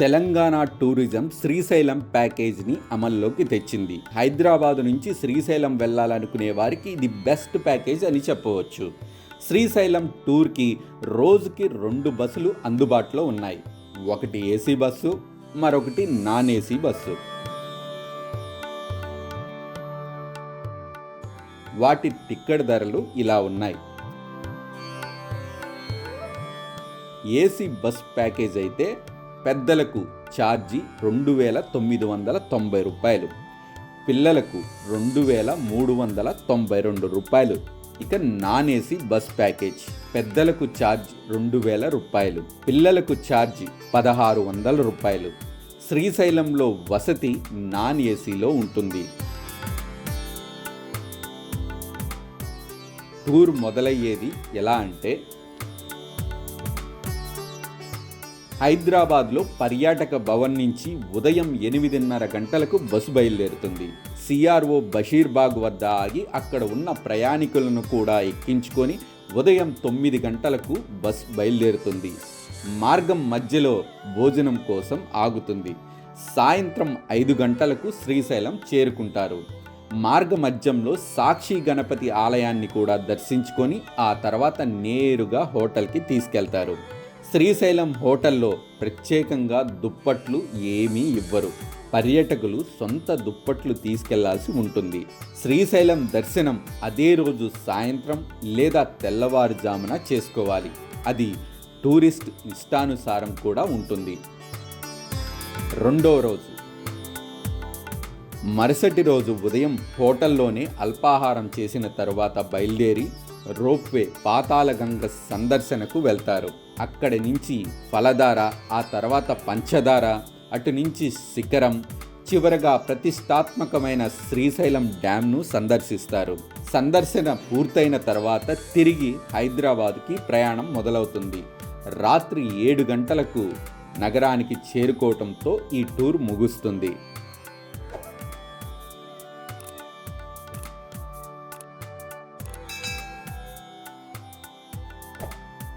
Telangana tourism Srisailam ప్యాకేజ్ని అమల్లోకి తెచ్చింది. హైదరాబాద్ నుంచి శ్రీశైలం వెళ్ళాలనుకునే వారికి ఇది బెస్ట్ ప్యాకేజ్ అని చెప్పవచ్చు. శ్రీశైలం టూర్కి రోజుకి రెండు బస్సులు అందుబాటులో ఉన్నాయి. ఒకటి ఏసీ బస్సు మరొకటి నాన్ ఏసీ బస్సు. వాటి టిక్కెట్ ధరలు ఇలా ఉన్నాయి. ఏసీ బస్ ప్యాకేజ్ అయితే పెద్దలకు ఛార్జీ రెండు వేల తొమ్మిది వందల తొంభై రూపాయలు. పిల్లలకు రెండు వేల మూడు వందల తొంభై రెండు రూపాయలు. ఇక నాన్ ఏసీ బస్ ప్యాకేజ్. పెద్దలకు ఛార్జ్ రెండు వేల రూపాయలు. పిల్లలకు ఛార్జ్ పదహారు వందల రూపాయలు. శ్రీశైలంలో వసతి నాన్ ఏసీలో ఉంటుంది. టూర్ మొదలయ్యేది ఎలా అంటే హైదరాబాద్లో పర్యాటక భవన్ నుంచి ఉదయం ఎనిమిదిన్నర గంటలకు బస్సు బయలుదేరుతుంది. సిఆర్ఓ బషీర్బాగ్ వద్ద ఆగి అక్కడ ఉన్న ప్రయాణికులను కూడా ఎక్కించుకొని ఉదయం తొమ్మిది గంటలకు బస్ బయలుదేరుతుంది. మార్గం మధ్యలో భోజనం కోసం ఆగుతుంది. సాయంత్రం ఐదు గంటలకు శ్రీశైలం చేరుకుంటారు. మార్గ మధ్యంలో సాక్షి గణపతి ఆలయాన్ని కూడా దర్శించుకొని ఆ తర్వాత నేరుగా హోటల్కి తీసుకెళ్తారు. శ్రీశైలం హోటల్లో ప్రత్యేకంగా దుప్పట్లు ఏమీ ఇవ్వరు. పర్యాటకులు సొంత దుప్పట్లు తీసుకెళ్ళాల్సి ఉంటుంది. శ్రీశైలం దర్శనం అదే రోజు సాయంత్రం లేదా తెల్లవారుజామున చేసుకోవాలి. అది టూరిస్ట్ ఇష్టానుసారం కూడా ఉంటుంది. రెండో రోజు. మరుసటి రోజు ఉదయం హోటల్లోనే అల్పాహారం చేసిన తరువాత బయలుదేరి రోప్వే పాతాళగంగ సందర్శనకు వెళ్తారు. అక్కడి నుంచి ఫలధార ఆ తర్వాత పంచదార అటు నుంచి శిఖరం చివరగా ప్రతిష్టాత్మకమైన శ్రీశైలం డ్యామ్ను సందర్శిస్తారు. సందర్శన పూర్తయిన తర్వాత తిరిగి హైదరాబాద్కి ప్రయాణం మొదలవుతుంది. రాత్రి ఏడు గంటలకు నగరానికి చేరుకోవటంతో ఈ టూర్ ముగుస్తుంది.